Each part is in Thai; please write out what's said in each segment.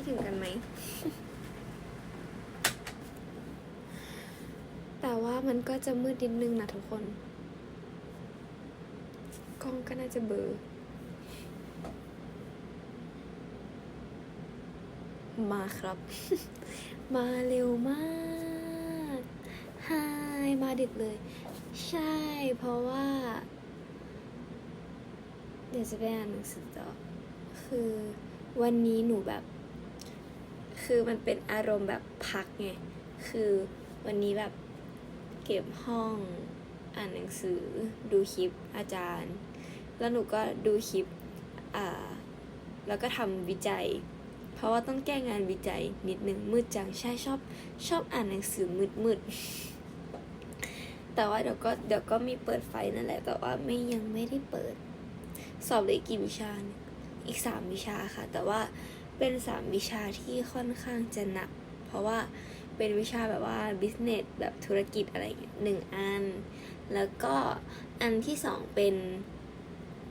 ดถึงกันไหม แต่ว่ามันก็จะมืดนิดนึงนะทุกคน กล้องก็น่าจะเบอร์มาครับ มาเร็วมากไฮมาดึกเลย ใช่ เพราะว่า เดี๋ยวจะไปอ่านหนังสือต่อ คือวันนี้หนูแบบ คือมันเป็นอารมณ์แบบพักไง คือวันนี้แบบเก็บห้องอ่านหนังสือดูคลิปอาจารย์ แล้วหนูก็ดูคลิปอ่าแล้วก็ทำวิจัย เพราะว่าต้องแก้งานวิจัยนิดนึงมืดจังใช่ชอบชอบอ่านหนังสือมืดมืดแต่ว่าเดี๋ยวก็เดี๋ยวก็มีเปิดไฟนั่นแหละ แต่ว่าไม่ยังไม่ได้เปิด สอบเลยกี่วิชา อีกสามวิชาค่ะ แต่ว่า เป็นสามวิชาที่ค่อนข้างจะหนัก เพราะว่าเป็นวิชาแบบว่า business แบบธุรกิจอะไรหนึ่งอัน แล้วก็อันที่สองเป็น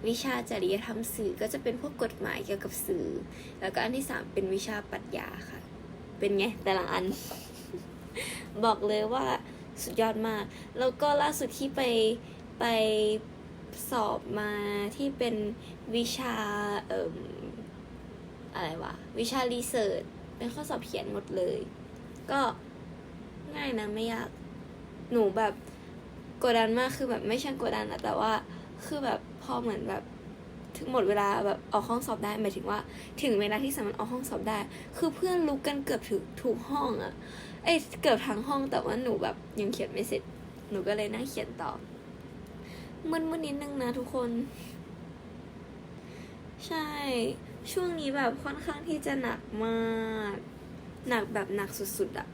วิชาจริยธรรมสื่อก็จะเป็นพวกกฎหมายเกี่ยวกับสื่อ แล้วก็อันที่สามเป็นวิชาปรัชญาค่ะ เป็นไงแต่ละอัน บอกเลยว่าสุดยอดมาก แล้วก็ล่าสุดที่ไปไปสอบมาที่เป็นวิชาเอ่ม อะไรวะ วิชารีเสิร์ชเป็นข้อสอบเขียนหมดเลย ก็ง่ายนะไม่ยาก หนูแบบกดดันมากคือแบบไม่ใช่กดดันอะแต่ว่าคือแบบพอเหมือนแบบถึงหมดเวลาแบบออกห้องสอบได้หมายถึงว่า ถึงเวลาที่สามารถออกห้องสอบได้ คือเพื่อนลุกกันเกือบถึงทุกห้องอะเอ้ยเกือบทั้งห้องแต่ว่าหนูแบบยังเขียนไม่เสร็จ หนูก็เลยนั่งเขียนต่อมึนๆนิดนึงนะทุกคน ใช่ ช่วงนี้แบบค่อนข้างที่จะหนักมาก หนักแบบหนักสุดๆอะ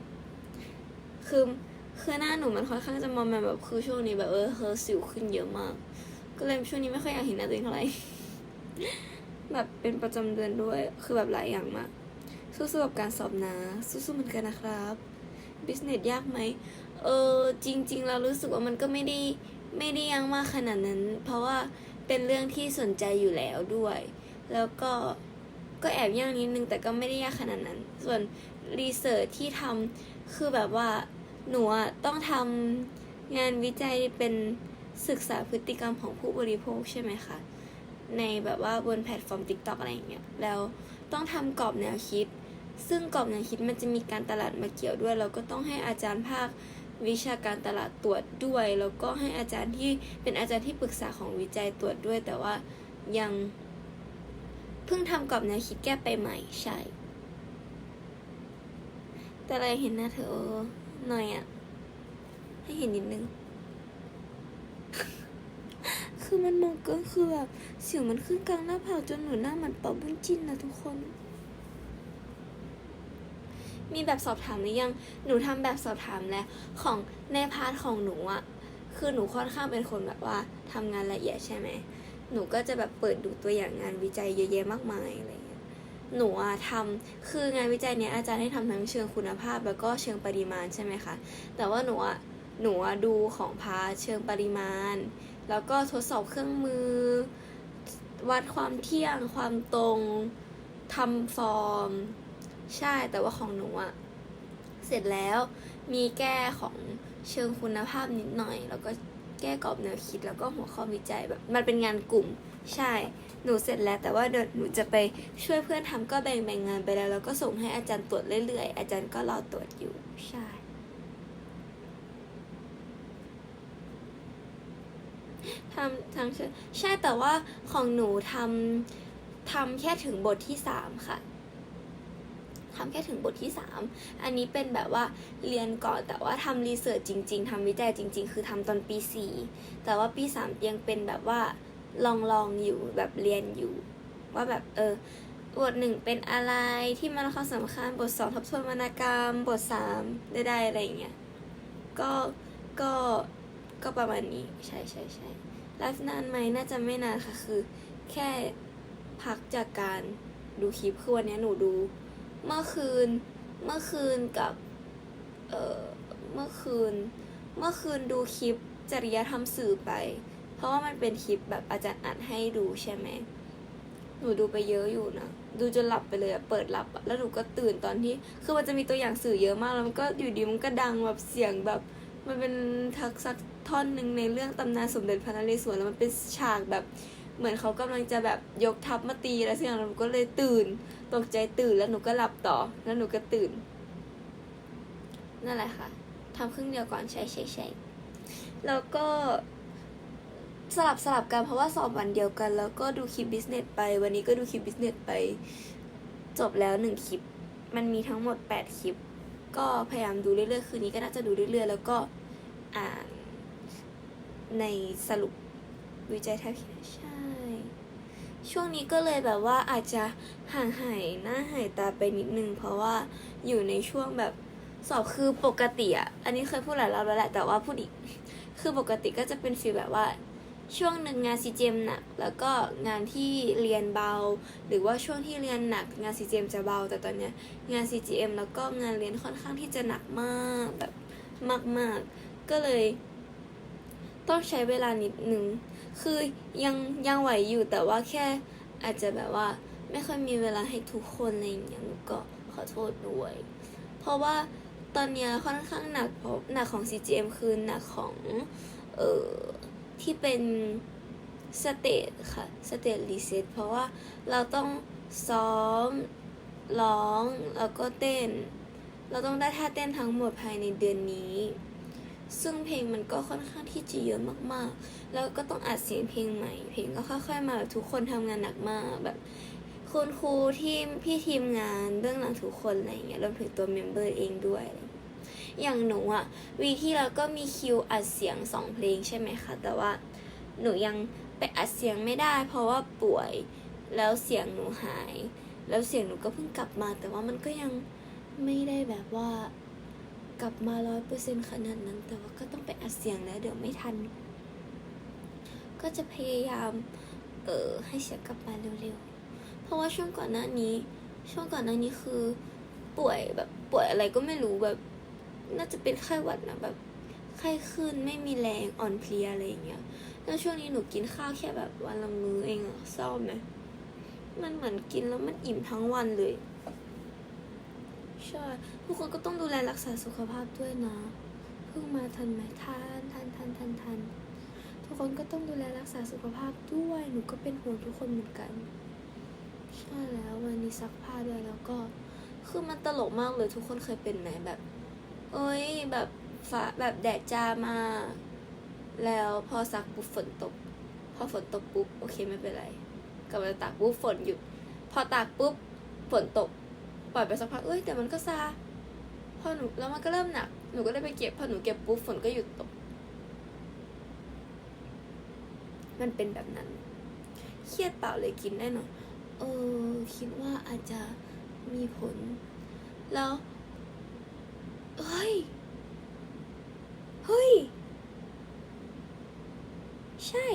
คือคือหน้าหนูมันค่อนข้างจะมอมแมมแบบคือช่วงนี้แบบเออเฮอสิวขึ้นเยอะมาก ก็เลยช่วงนี้ไม่ค่อยอยากเห็นหน้าตัวเองเท่าไหร่แบบเป็นประจำเดือนด้วยคือแบบหลายอย่างมาก สู้ๆกับการสอบนะ สู้ๆเหมือนกันนะครับบิสเนสยากไหมเออจริง ๆ เรารู้สึกว่ามันก็ไม่ได้ไม่ได้ยากมากขนาดนั้น เพราะว่าเป็นเรื่องที่สนใจอยู่แล้วด้วย แล้วก็ ก็แอบยากนิดนึงแต่ก็ไม่ได้ยากขนาดนั้น ส่วนรีเสิร์ชที่ทำคือแบบว่าหนูต้องทำงานวิจัยเป็นศึกษาพฤติกรรมของผู้บริโภคใช่ไหมคะ ในแบบว่าบนแพลตฟอร์ม TikTok อะไรอย่างเงี้ยแล้วต้องทำกรอบแนวคิด ซึ่งกรอบแนวคิดมันจะมีการตลาดมาเกี่ยวด้วย แล้วก็ต้องให้อาจารย์ภาควิชาการตลาดตรวจด้วย แล้วก็ให้อาจารย์ที่เป็นอาจารย์ที่ปรึกษาของวิจัยตรวจด้วย แต่ว่ายัง เพิ่งทำกรอบแนวคิดแก้ไปใหม่ใช่ แต่อะไรเห็นหน้าเธอหน่อยอะให้เห็นนิดนึง คือมันมองเกินคือแบบเสียงมันขึ้นกลางหน้าผากจนหนูหน้ามันเป่าบุญจิ้นนะทุกคน มีแบบสอบถามหรือยัง หนูทำแบบสอบถามแล้ว ของในพาร์ทของหนูอะคือหนูค่อนข้างเป็นคนแบบว่าทำงานละเอียดใช่ไหม หนูก็จะแบบเปิดดูตัวอย่างงานวิจัยเยอะแยะมากมายอะไรเงี้ยหนูอะทำคืองานวิจัยเนี้ยอาจารย์ให้ทำทั้งเชิงคุณภาพ แล้วก็เชิงปริมาณใช่ไหมคะแต่ว่าหนูอะหนูอะดูของพาร์เชิงปริมาณ แล้วก็ทดสอบเครื่องมือ วัดความเที่ยง ความตรงทำฟอร์ม ใช่แต่ว่าของหนูอะเสร็จแล้วมีแก้ของเชิงคุณภาพนิดหน่อย แล้วก็ แก้กรอบแนวคิดแล้วก็หัวข้อวิจัยแบบ มันเป็นงานกลุ่มใช่ หนูเสร็จแล้วแต่ว่าเดี๋ยวหนูจะไปช่วยเพื่อนทำก็แบ่งแบ่งงานไปแล้ว แล้วก็ส่งให้อาจารย์ตรวจเรื่อยๆ อาจารย์ก็รอตรวจอยู่ใช่ ทำทางใช่แต่ว่าของหนูทำทำแค่ถึงบทที่สามค่ะ ทำแค่ถึงบทที่สามอันนี้เป็นแบบว่าเรียนก่อนแต่ว่าทำรีเสิร์ชจริง ๆทำวิจัยจริง ๆ คือทำตอนปีสี่แต่ว่าปีสามยังเป็นแบบว่าลองลองๆอยู่แบบเรียนอยู่ ว่าแบบเออบทหนึ่งเป็นอะไรที่มันความสำคัญบทสองทบทวนวรรณกรรม บทสามได้ๆอะไรอย่างเงี้ยก็ก็ก็ประมาณนี้ใช่ใช่ใช่ไลฟ์นานไหมน่าจะไม่นานค่ะคือ แค่พักจากการดูคลิปคือวันนี้หนูดู เมื่อคืน เมื่อคืนกับ เออเมื่อคืน เมื่อคืนดูคลิปจริยธรรมสื่อไป เพราะว่ามันเป็นคลิปแบบอาจารย์อัดให้ดูใช่ไหม หนูดูไปเยอะอยู่นะ ดูจนหลับไปเลยอะเปิดหลับอะแล้วหนูก็ตื่นตอนที่ คือมันจะมีตัวอย่างสื่อเยอะมาก แล้วมันก็อยู่ดีมันก็ดังแบบเสียงแบบ มันเป็นทักษะท่อนหนึ่งในเรื่องตำนานสมเด็จพระนเรศวรแล้วมันเป็นฉากแบบ เหมือนเขากำลังจะแบบยกทัพมาตีอะไรสักอย่างหนูก็เลยตื่น ตกใจตื่นแล้วหนูก็หลับต่อ แล้วหนูก็ตื่น นั่นแหละค่ะทำครึ่งเดียวก่อนใช่ใช่ใช่แล้วก็สลับสลับกันเพราะว่าสอบวันเดียวกัน แล้วก็ดูคลิปบิสเนสไป วันนี้ก็ดูคลิปบิสเนสไป จบแล้วหนึ่งคลิป มันมีทั้งหมดแปดคลิป ก็พยายามดูเรื่อยๆ คืนนี้ก็น่าจะดูเรื่อยๆ แล้วก็อ่านในสรุปวิจัยทัศน์ใช่ ช่วงนี้ก็เลยแบบว่าอาจจะห่างหายหน้าหายตาไปนิดนึง เพราะว่าอยู่ในช่วงแบบสอบคือปกติอะอันนี้เคยพูดหลายรอบแล้วแหละ แต่ว่าพูดอีก คือปกติก็จะเป็นฟีลแบบว่า ช่วงหนึ่งงานซีเจมหนัก แล้วก็งานที่เรียนเบา หรือว่าช่วงที่เรียนหนัก งานซีเจมจะเบา แต่ตอนเนี้ยงาน CGM แล้วก็งานเรียนค่อนข้างที่จะหนักมากแบบมากๆก็เลย ต้องใช้เวลานิดนึง คือยังยังไหวอยู่แต่ว่าแค่อาจจะแบบว่าไม่ค่อยมีเวลาให้ทุกคนอะไรอย่างเงี้ยก็ขอโทษด้วย เพราะว่าตอนเนี้ยค่อนข้างหนักเพราะหนักของ CGM คือหนักของ เอ่อ ที่เป็นสเตจค่ะสเตจรีเซ็ตเพราะว่าเราต้องซ้อมร้องแล้วก็เต้น เราต้องได้ท่าเต้นทั้งหมดภายในเดือนนี้ ซึ่งเพลงมันก็ค่อนข้างที่จะเยอะมากๆ แล้วก็ต้องอัดเสียงเพลงใหม่ เพลงก็ค่อย ๆ มาแบบทุกคนทำงานหนักมากแบบคุณครูที่พี่ทีมงานเบื้องหลังทุกคนอะไรอย่างเงี้ยรวมถึงตัวเมมเบอร์เองด้วย อย่างหนูอะวีที่เราก็มีคิวอัดเสียงสองเพลงใช่ไหมคะ แต่ว่าหนูยังไปอัดเสียงไม่ได้ เพราะว่าป่วยแล้วเสียงหนูหาย แล้วเสียงหนูก็เพิ่งกลับมา แต่ว่ามันก็ยังไม่ได้แบบว่า กลับมาร้อยเปอร์เซ็นขนาดนั้น แต่ว่าก็ต้องไปอัดเสียงแล้ว เดี๋ยวไม่ทัน ก็จะพยายาม เออให้เสียงกลับมาเร็วๆ เพราะว่าช่วงก่อนหน้านี้ ช่วงก่อนหน้านี้คือ ป่วยแบบป่วยอะไรก็ไม่รู้แบบ น่าจะเป็นไข้หวัดนะแบบไข้ขึ้นไม่มีแรงอ่อนเพลียอะไรอย่างเงี้ยแล้วช่วงนี้หนูกินข้าวแค่แบบวันละมื้อเองอะเศร้าไหมมันเหมือนกินแล้วมันอิ่มทั้งวันเลย ใช่ทุกคนก็ต้องดูแลรักษาสุขภาพด้วยนะเพิ่งมาทันไหมทันทันทันทันทันทุกคนก็ต้องดูแลรักษาสุขภาพด้วยหนูก็เป็นห่วงทุกคนเหมือนกันใช่แล้ววันนี้ซักผ้าด้วยแล้วก็ คือมันตลกมากเลยทุกคนเคยเป็นไหมแบบ เอ้ยแบบฟ้าแบบแดดจ้ามาแล้วพอซักปุ๊บฝนตก พอฝนตกปุ๊บโอเคไม่เป็นไรกลับมาตากปุ๊บฝนหยุด พอตากปุ๊บฝนตก ปล่อยไปสักพักเอ้ยแต่มันก็ซาพอหนูแล้วมันก็เริ่มหนักหนูก็ได้ไปเก็บพอหนูเก็บปุ๊บฝนก็หยุดตก มันเป็นแบบนั้น เครียดเปล่าเลยกินได้หน่อยเออคิดว่าอาจจะมีผล แล้วเฮ้ย เฮ้ย ใช่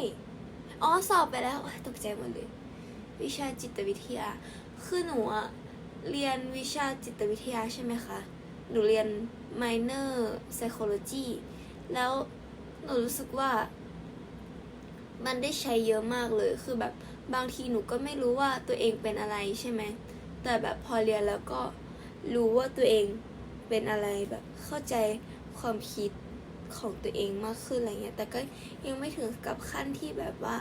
อ๋อ สอบไปแล้วตกใจหมดเลย วิชาจิตวิทยา คือหนูอะ เรียนวิชาจิตวิทยาใช่ไหมคะ หนูเรียน minor psychology แล้วหนูรู้สึกว่ามันได้ใช้เยอะมากเลย คือแบบบางทีหนูก็ไม่รู้ว่าตัวเองเป็นอะไรใช่ไหม แต่แบบพอเรียนแล้วก็รู้ว่าตัวเองเป็นอะไรแบบเข้าใจความคิดของตัวเองมากขึ้นอะไรเงี้ย แต่ก็ยังไม่ถึงกับขั้นที่แบบว่า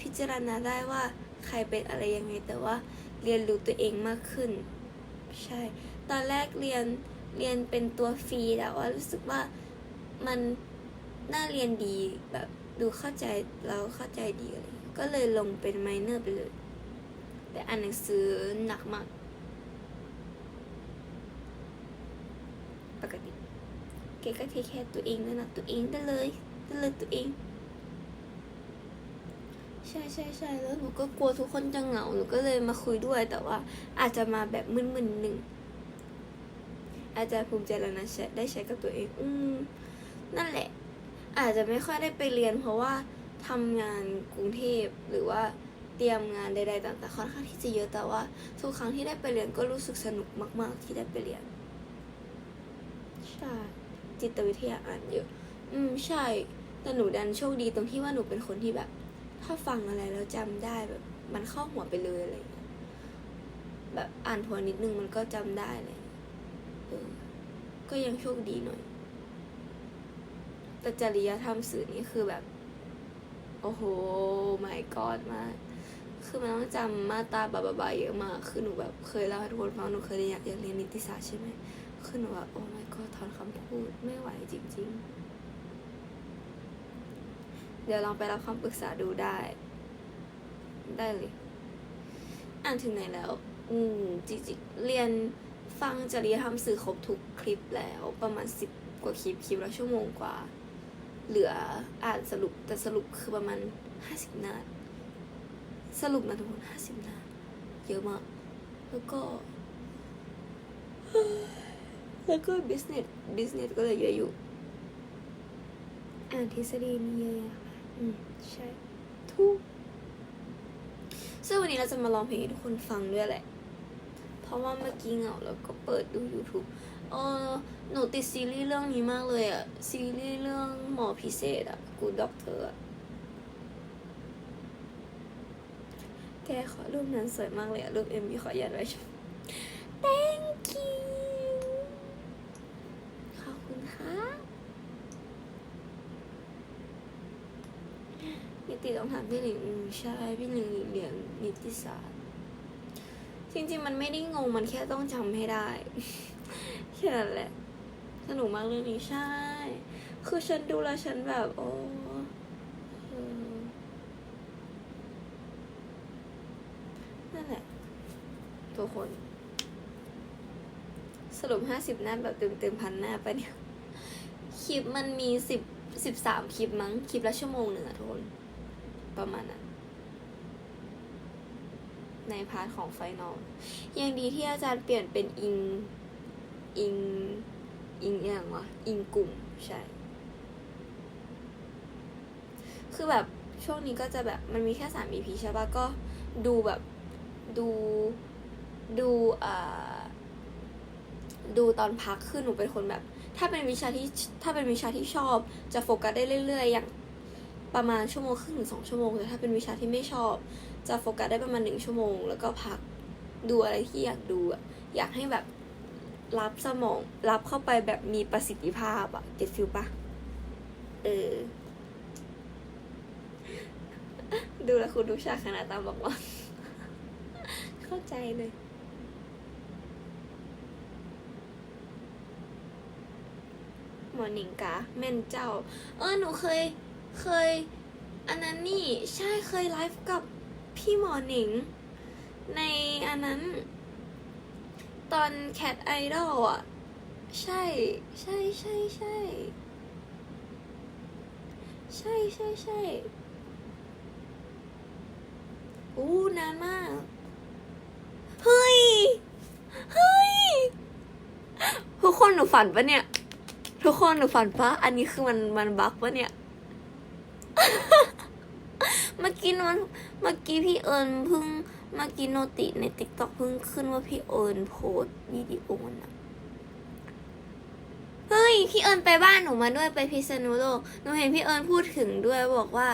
พิจารณาได้ว่าใครเป็นอะไรยังไง แต่ว่า เรียนรู้ตัวเองมากขึ้น ใช่ ตอนแรกเรียนเรียนเป็นตัวฟรีแต่ว่ารู้สึกว่ามันน่าเรียนดีแบบดูเข้าใจเราเข้าใจดีเงี้ยก็เลยลงเป็นไมเนอร์ไปเลย แต่อ่านหนังสือหนักมาก ปกติเกก็เทคแค่ตัวเองนะนะตัวเองได้เลยได้เลยตัวเอง ใช่ใช่ใช่แล้วหนูก็กลัวทุกคนจะเหงาหนูก็เลยมาคุยด้วย แต่ว่าอาจจะมาแบบมึนๆหนึ่งอาจจะภูมิใจแล้วนะใช้ได้ใช้กับตัวเอง อืมนั่นแหละ อาจจะไม่ค่อยได้ไปเรียน เพราะว่าทำงานกรุงเทพหรือว่าเตรียมงานใดๆต่างๆค่อนข้างที่จะเยอะแต่ว่าทุกครั้งที่ได้ไปเรียนก็รู้สึกสนุกมาก ๆ ที่ได้ไปเรียนใช่จิตวิทยาอ่านเยอะ อืมใช่ แต่หนูดันโชคดีตรงที่ว่าหนูเป็นคนที่แบบ ถ้าฟังอะไรแล้วจำได้แบบมันเข้าหัวไปเลยอะไรเงี้ยแบบอ่านทวนนิดนึงมันก็จำได้เลยเออก็ยังโชคดีหน่อย แต่จริยธรรมสื่อนี่คือแบบ โอ้โห my god มาก คือมันต้องจำมาตาบาบาบาเยอะมาก คือหนูแบบเคยเล่าให้ทุกคนฟังหนูเคยเรียนอยากเรียนนิติศาสตร์ใช่ไหมคือหนูแบบโอ้ my god ถอนคำพูดไม่ไหวจริง ๆ เดี๋ยวลองไปรับคำปรึกษาดูได้ ได้เลย อ่านถึงไหนแล้ว อืมจริงๆเรียนฟังจริยธรรมสื่อครบทุกคลิปแล้วประมาณสิบกว่าคลิปคลิปละชั่วโมงกว่า เหลืออ่านสรุปแต่สรุปคือประมาณห้าสิบหน้าสรุปนะทุกคนห้าสิบหน้าเยอะมาก แล้วก็ แล้วก็ business business ก็เลยเยอะอยู่ อ่านทฤษฎีนี่เยอะ อืมใช่ทุกซึ่งวันนี้เราจะมาลองเพลงให้ทุกคนฟังด้วยแหละ เพราะว่าเมื่อกี้เหงาแล้วก็เปิดดู YouTube เออหนูติดซีรีส์เรื่องนี้มากเลยอะซีรีส์เรื่องหมอพิเศษอะกูด็อกเตอร์อะแกขอรูปนั้นสวยมากเลยอะรูปเอ็มวีขอยัดไว้ชม thank you ขอบคุณค่ะนิติต้องถามพี่หลิงอืม ใช่พี่หลิงเรียนนิติศาสตร์ จริงๆ มันไม่ได้งงมันแค่ต้องจำให้ได้แค่นั้นแหละสนุกมากเรื่องนี้ใช่ คือฉันดูแล้วฉันแบบ โอ้เออนั่นแหละทุกคน สรุปห้าสิบหน้าแบบเต็มเต็มๆพันหน้าไปเนี่ย คลิปมันมีสิบสิบสามคลิปมั้ง คลิปละชั่วโมงหนึ่งอะทุกคน ประมาณนั้น ในพาร์ทของไฟนอลยังดีที่อาจารย์เปลี่ยนเป็นอิง อิง อิงอย่างวะ อิงกลุ่มใช่ คือแบบช่วงนี้ก็จะแบบมันมีแค่สาม EP ใช่ปะก็ดูแบบดูดูอ่าดูตอนพักคือหนูเป็นคนแบบ ถ้าเป็นวิชาที่ถ้าเป็นวิชาที่ชอบจะโฟกัสได้เรื่อย ๆ อย่างประมาณชั่วโมงครึ่งถึงสองชั่วโมงแต่ถ้าเป็นวิชาที่ไม่ชอบ จะโฟกัสได้ประมาณหนึ่งชั่วโมง แล้วก็พักดูอะไรที่อยากดูอะอยากให้แบบรับสมอง รับเข้าไปแบบมีประสิทธิภาพอะเก็ตฟิลปะเออ ดูแลคุณดูฉากขนาดตามบอกว่า เข้าใจเลยหมอหนิงกะแม่นเจ้า เออหนูเคยเคย อันนั้นนี่ ใช่เคยไลฟ์กับ พี่หมอหนิง ในอันนั้น ตอนแคทไอดอลอะ ใช่ ใช่ใช่ใช่ใช่ใช่ใช่อู้นานมาก เฮ้ย เฮ้ย ทุกคนหนูฝันปะเนี่ย ทุกคนหนูฝันปะ อันนี้คือมันมันบั๊กปะเนี่ย กี้มันเมื่อกี้พี่เอิญเพิ่งเมื่อกี้โนติในติ๊กต็อกเพิ่งขึ้นว่าพี่เอิญโพสวิดีโอนะเฮ้ยพี่เอิญไปบ้านหนูมาด้วยไปพิษณุโลกหนูเห็นพี่เอิญพูดถึงด้วยบอกว่า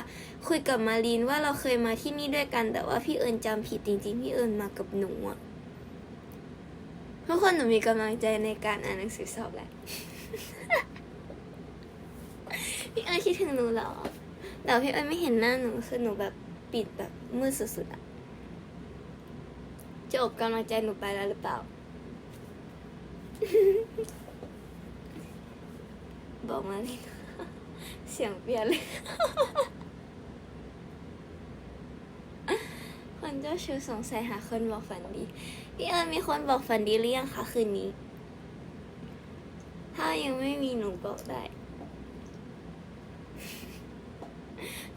คุยกับมารีนว่าเราเคยมาที่นี่ด้วยกัน แต่ว่าพี่เอิญจำผิดจริงๆพี่เอิญมากับหนูอะทุกคนหนูมีกำลังใจในการอ่านหนังสือสอบแหละพี่เอิญคิดถึงหนูเหรอ แต่พี่เอิญไม่เห็นหน้าหนูคือหนูแบบปิดแบบมืดสุดๆอะจะอบกำลังใจหนูไปแล้วหรือเปล่า บอกมาเลยนะเสียงเปลี่ยนเลย คนเจ้าชู้สงสัยหาคนบอกฝันดี พี่เอิญมีคนบอกฝันดีหรือยังคะคืนนี้ ถ้ายังไม่มีหนูบอกได้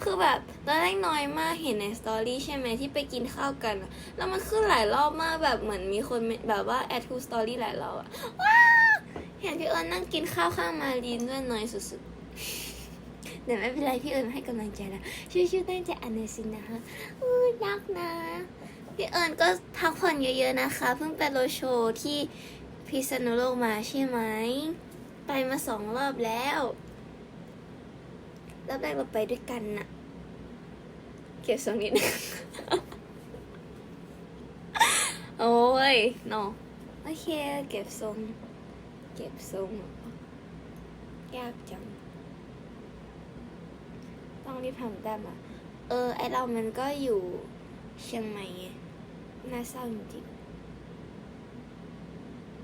คือแบบตอนแรกน้อยมากเห็นในสตอรี่ใช่ไหมที่ไปกินข้าวกัน แล้วมันขึ้นหลายรอบมากแบบเหมือนมีคนแบบว่าแอดทูสตอรี่หลายรอบอะว้าเห็นพี่เอิญนั่งกินข้าวข้างมารีนด้วยน้อยสุดๆเดี๋ยวไม่เป็นไรพี่เอิญให้กำลังใจแล้วช่วยๆตั้งใจอ่านหน่อยสินะคะอู้รักนะพี่เอิญก็พักผ่อนเยอะๆนะคะ เพิ่งไปโรโชว์ที่พิษณุโลกมาใช่ไหมไปมาสองรอบแล้ว รอบแรกเราไปด้วยกันน่ะ เก็บทรงนิดนึงโอโอ้ยเนาะโอเค เก็บทรง เก็บทรงเหรอยากจัง ต้องรีบทำแต้มอะ เออ ไอเรามันก็อยู่เชียงใหม่ไงน่าเศร้าจริง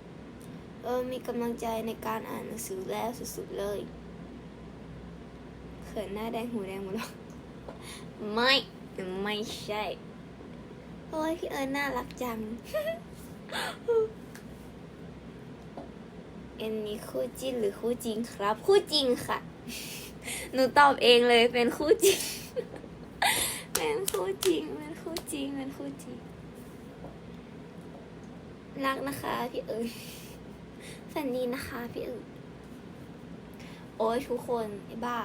ๆเออ มีกำลังใจในการอ่านหนังสือแล้วสุดๆเลยเขินหน้าแดงหูแดงหมดแล้วไม่ไม่ใช่ โอ้ยพี่เอิญน่ารักจัง เอ็นนี้คู่จิ้นหรือคู่จริงครับ คู่จริงค่ะ หนูตอบเองเลยเป็นคู่จริง เป็นคู่จริงเป็นคู่จริงเป็นคู่จริง รักนะคะ พี่เอิญฝันดีนะคะ พี่เอิญโอ้ยทุกคนไอ้บ้า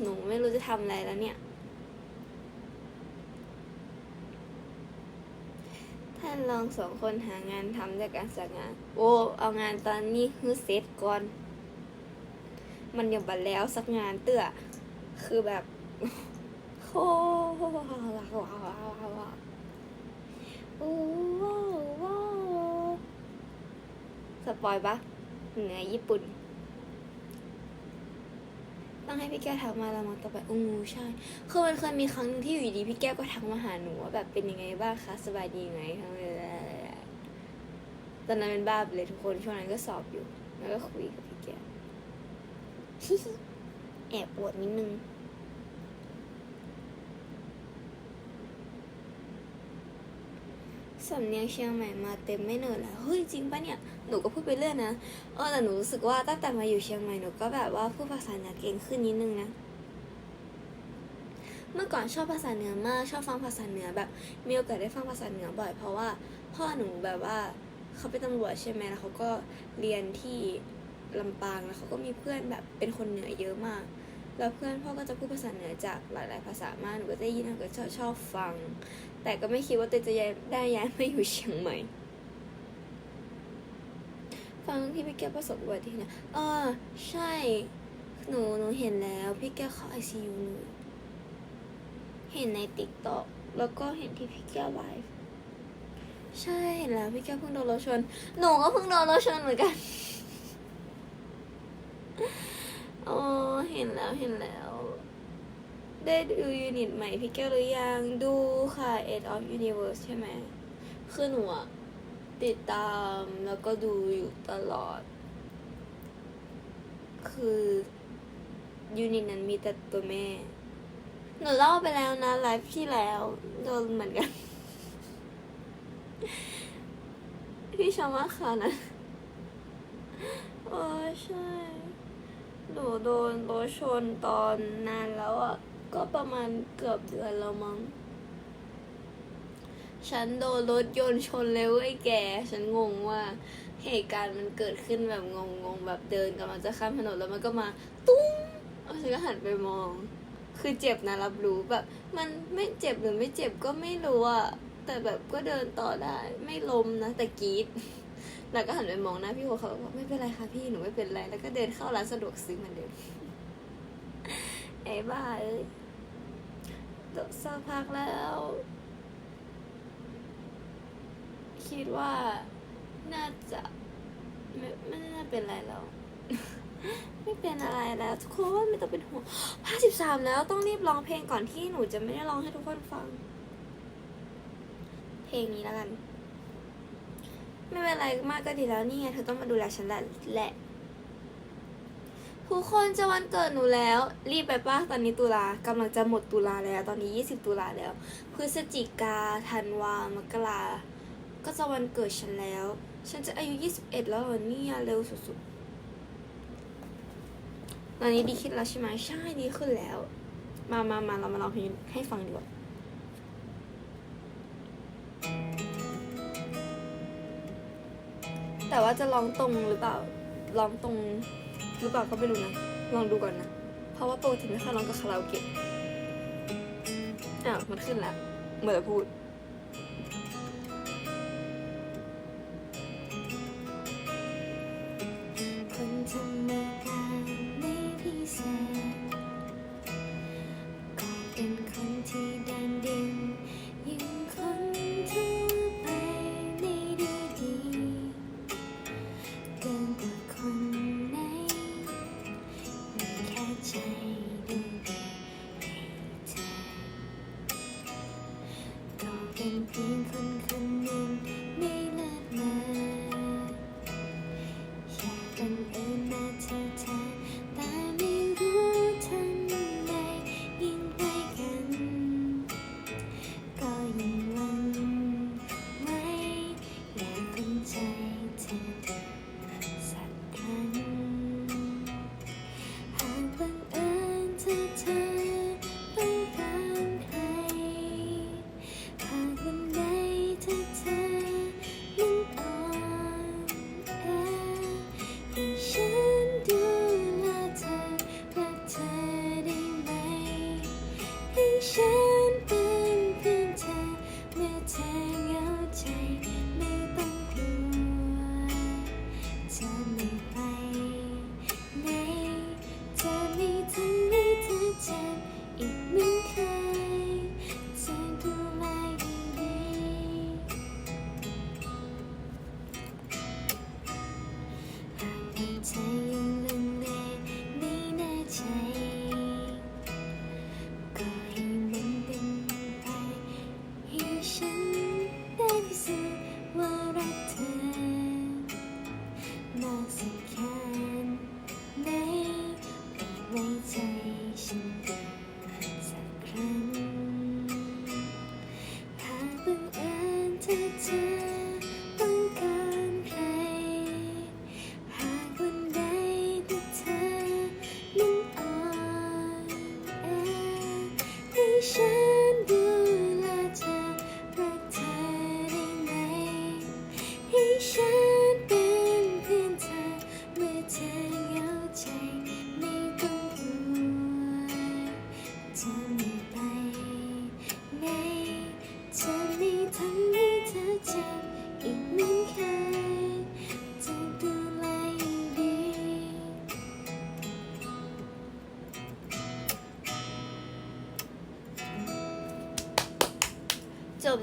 หนูไม่รู้จะทำอะไรแล้วเนี่ย ท่านลองสองคนหางานทำด้วยกันสักงาน โอ้เอางานตอนนี้คือเซตก่อน มันยังบัดแล้วสักงานเตื้อคือแบบโอ้สปอยปะเหนือญี่ปุ่น ต้องให้พี่แก้วทักมาละมั้งต่อไปอู้ใช่ คือมันเคยมีครั้งหนึงที่อยู่ดีพี่แก้วก็ทักมาหาหนูว่าแบบเป็นยังไงบ้างคะสบายดีไหมทั้งตอนนั้นเป็นบ้าไปเลยทุกคนช่วงนั้นก็สอบอยู่ แล้วก็คุยกับพี่แก้วแอบปวดนิดนึง สำเนียงเชียงใหม่มาเต็มไม่เหนื่อยแล้วเฮ้ยจริงปะเนี่ยหนูก็พูดไปเรื่อยนะเออแต่หนูรู้สึกว่าตั้งแต่มาอยู่เชียงใหม่หนูก็แบบว่าพูดภาษาเหนือเก่งขึ้นนิดนึงนะ เมื่อก่อนชอบภาษาเหนือมากชอบฟังภาษาเหนือแบบมีโอกาสได้ฟังภาษาเหนือบ่อย เพราะว่าพ่อหนูแบบว่าเขาเป็นตำรวจใช่ไหมแล้วเขาก็เรียนที่ลำปางแล้วเขาก็มีเพื่อนแบบเป็นคนเหนือเยอะมาก แล้วเพื่อนพ่อก็จะพูดภาษาเหนือจากหลาย ๆ ภาษามากหนูก็ได้ยินแล้วก็ชอบชอบฟัง แต่ก็ไม่คิดว่าตัวเองจะย้ายได้ย้ายมาอยู่เชียงใหม่ ฟังที่พี่แก้ประสบอุบัติเหตุเนี่ยเออใช่ หนูหนูเห็นแล้ว พี่แก้วเข้าไอซียูเห็นในติ๊กต็อกแล้วก็เห็นที่พี่แก้วไลฟ์ใช่เห็นแล้วพี่แก้วเพิ่งโดนรถชน หนูก็เพิ่งโดนรถชนเหมือนกันอ๋อเห็นแล้วเห็นแล้ว ได้ดูยูนิตใหม่พี่แก้วหรือยัง ดูค่ะ Age of Universe ใช่ไหม คือหนูอะติดตามแล้วก็ดูอยู่ตลอด คือยูนิตนั้นมีแต่ตัวแม่ หนูเล่าไปแล้วนะ ไลฟ์ที่แล้ว โดนเหมือนกัน พี่ชมาค่ะนะโอ้ใช่ หนูโดนรถชนตอนนานแล้วอะ ก็ประมาณเกือบเดือนแล้วมั้ง ฉันโดนรถยนต์ชนเลยเว้แก ฉันงงว่า เหตุการณ์มันเกิดขึ้นแบบงงๆแบบเดินกำลังจะข้ามถนนแล้วมันก็มา ตุ้งฉันก็หันไปมอง คือเจ็บนะรับรู้แบบ มันไม่เจ็บหรือไม่เจ็บก็ไม่รู้อะแต่แบบก็เดินต่อได้ ไม่ล้มนะ แต่กรีดแล้วก็หันไปมองหน้าพี่โฮเขาบอกไม่เป็นไรค่ะพี่หนูไม่เป็นไร แล้วก็เดินเข้าร้านสะดวกซื้อเหมือนเดิมไอ้บ้าเอ้ย ตกสักพักแล้ว คิดว่าน่าจะไม่ไม่น่าเป็นไรแล้ว ไม่เป็นอะไรแล้วทุกคนไม่ต้องเป็นห่วงห้าสิบสามแล้วต้องรีบร้องเพลงก่อนที่หนูจะไม่ได้ร้องให้ทุกคนฟัง เพลงนี้แล้วกัน ไม่เป็นไรมากก็ดีแล้วนี่ไงเธอต้องมาดูแลฉันแหละแหละ ทุกคนจะวันเกิดหนูแล้ว รีบไปป้าตอนนี้ตุลากำลังจะหมดตุลาแล้ว ตอนนี้ยี่สิบตุลาแล้ว พฤศจิกาธันวามกราก็จะวันเกิดฉันแล้ว ฉันจะอายุยี่สิบเอ็ดแล้วเหรอเนี่ยเร็วสุดๆ ตอนนี้ดีขึ้นแล้วใช่ไหมใช่ดีขึ้นแล้ว มามามาเรามาลองเพลงให้ฟังดีกว่าแต่ว่าจะร้องตรงหรือเปล่าร้องตรง รือเปล่าก็ไม่รู้นะ ลองดูก่อนนะ เพราะว่าปกติไม่ค่อยร้องกับคาราโอเกะอ้าวมันขึ้นแล้วเมื่อพูด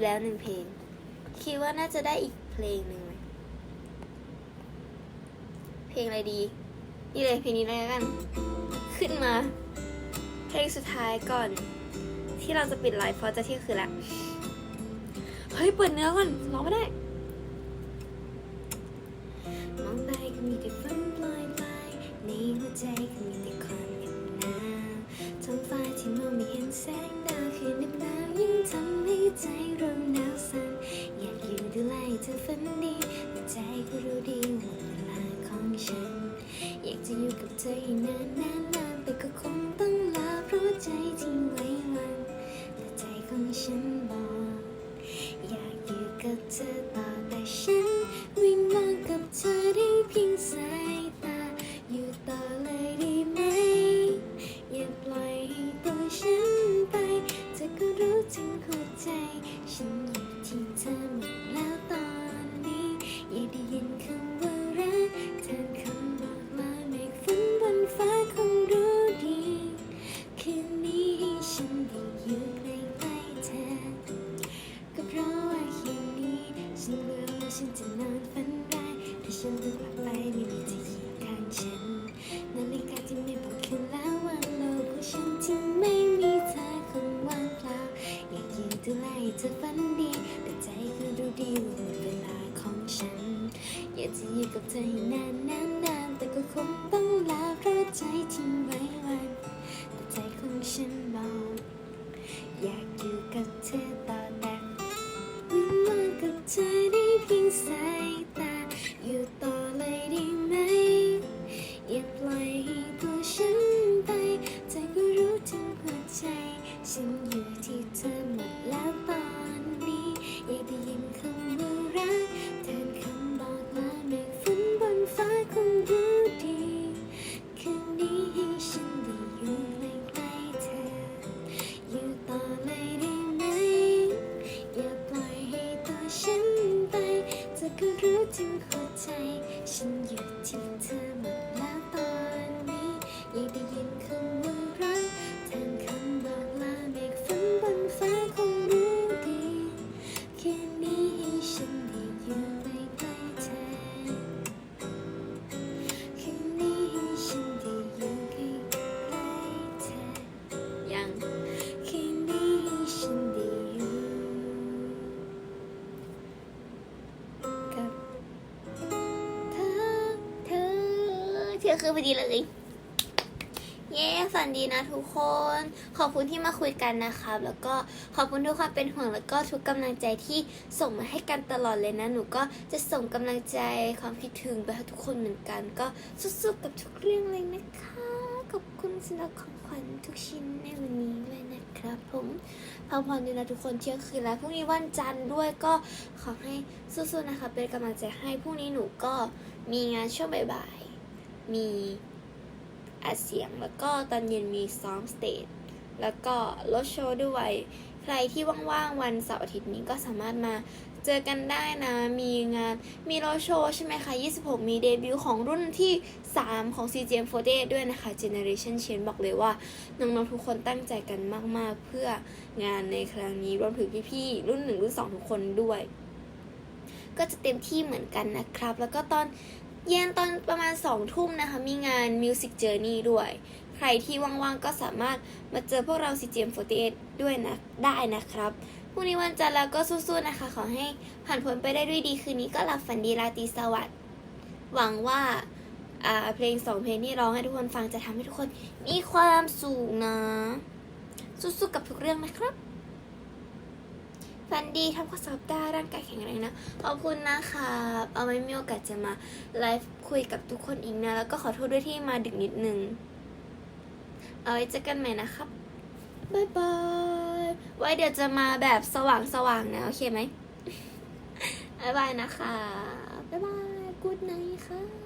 แล้วหนึ่งเพลง คิดว่าน่าจะได้อีกเพลงหนึ่งไหมเพลงอะไรดี นี่เลยเพลงนี้เลยกัน ขึ้นมา เพลงสุดท้ายก่อน ที่เราจะปิดไลฟ์เพราะจะเที่ยงคืนละเฮ้ย เปิดเนื้อก่อนร้องไม่ได้มองไปก็มีแต่ฝันลอยไปในหัวใจก็มีแต่ความเหน็บหนาวท้องฟ้าที่มองไม่เห็นแสง รู้ดีว่าเวลาของฉัน อยากจะอยู่กับเธอให้นานนานนานแต่ก็คงต้องลาเพราะใจที่ไว้วันแต่ใจของฉัน เที่ยงคืนพอดีเลย เย้ฝันดีนะทุกคน ขอบคุณที่มาคุยกันนะครับ แล้วก็ขอบคุณทุกความเป็นห่วงแล้วก็ทุกกำลังใจที่ส่งมาให้กันตลอดเลยนะ หนูก็จะส่งกำลังใจความคิดถึงไปให้ทุกคนเหมือนกัน ก็สู้ๆกับทุกเรื่องเลยนะคะ ขอบคุณสำหรับของขวัญทุกชิ้นในวันนี้ด้วยนะครับผมพักผ่อนดีนะทุกคนเที่ยงคืนแล้วพรุ่งนี้วันจันทร์ด้วยก็ขอให้สู้ๆนะคะ เป็นกำลังใจให้พรุ่งนี้หนูก็มีงานช่วงบ่าย มีอัดเสียงแล้วก็ตอนเย็นมีซ้อมสเตจแล้วก็รถโชว์ด้วย ใครที่ว่างๆวันเสาร์อาทิตย์นี้ก็สามารถมาเจอกันได้นะ มีงานมีรถโชว์ใช่ไหมคะ 26 มีเดบิวต์ของรุ่นที่ 3 ของ CGM48 ด้วยนะคะ Generation Change บอกเลยว่า น้องๆ ทุกคนตั้งใจกันมากๆ เพื่องานในครั้งนี้ รวมถึงพี่ๆ รุ่น 1 รุ่น 2 ทุกคนด้วย ก็จะเต็มที่เหมือนกันนะครับ แล้วก็ตอน เย็นตอนประมาณสองทุ่มนะคะ มีงาน Music Journey ด้วย ใครที่ว่างๆก็สามารถมาเจอพวกเรา CGM48 ด้วยนะ ได้นะครับพรุ่งนี้วันจันทร์แล้วก็สู้ๆนะคะ ขอให้ผ่านพ้นไปได้ด้วยดีคืนนี้ก็หลับฝันดีราตรีสวัสดิ์หวังว่าอ่าเพลงสองเพลงที่ร้องให้ทุกคนฟังจะทำให้ทุกคนมีความสุขนะ สู้ๆกับทุกเรื่องนะครับ ฝันดีทำข้อสอบได้ร่างกายแข็งแรงนะ ขอบคุณนะคะเอาไว้มีโอกาสจะมาไลฟ์คุยกับทุกคนอีกนะ แล้วก็ขอโทษด้วยที่มาดึกนิดนึง เอาไว้เจอกันใหม่นะครับบายบายไว้เดี๋ยวจะมาแบบสว่างสว่างนะ โอเคไหมบายบายนะคะบายบายกูดไนค่ะ